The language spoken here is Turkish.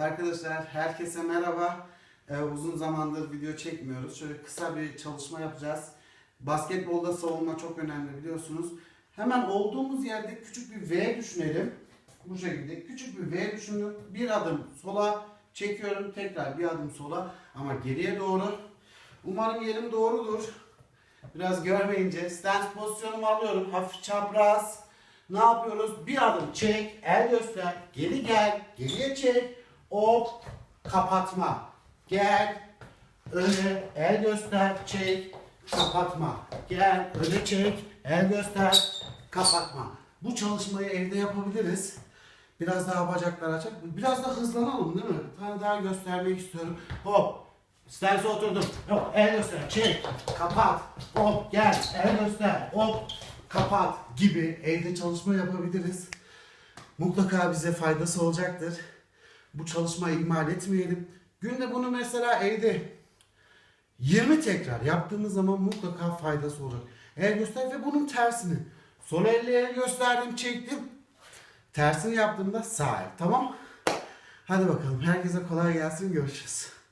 arkadaşlar herkese merhaba. Ee, uzun zamandır video çekmiyoruz. Şöyle kısa bir çalışma yapacağız. Basketbolda savunma çok önemli biliyorsunuz. Hemen olduğumuz yerde küçük bir V düşünelim. Bu şekilde küçük bir V düşünün. Bir adım sola çekiyorum. Tekrar bir adım sola ama geriye doğru. Umarım yerim doğrudur. Biraz görmeyince stance pozisyonumu alıyorum. Hafif çapraz. Ne yapıyoruz? Bir adım çek, el göster, geri gel, geriye çek, hop, kapatma. Gel, öne, el göster, çek, kapatma. Gel, öne çek, el göster, kapatma. Bu çalışmayı evde yapabiliriz. Biraz daha bacaklar açık. Biraz da hızlanalım değil mi? Bir tane daha göstermek istiyorum. Hop, Stansı oturdum. Hop, el göster, çek, kapat. Hop, gel, el göster, hop, kapat gibi evde çalışma yapabiliriz. Mutlaka bize faydası olacaktır. Bu çalışmayı ihmal etmeyelim. Günde bunu mesela evde 20 tekrar yaptığımız zaman mutlaka faydası olacak. El göster ve bunun tersini. Sol elle el gösterdim, çektim. Tersini yaptığımda sağ el. Tamam? Hadi bakalım. Herkese kolay gelsin. Görüşürüz.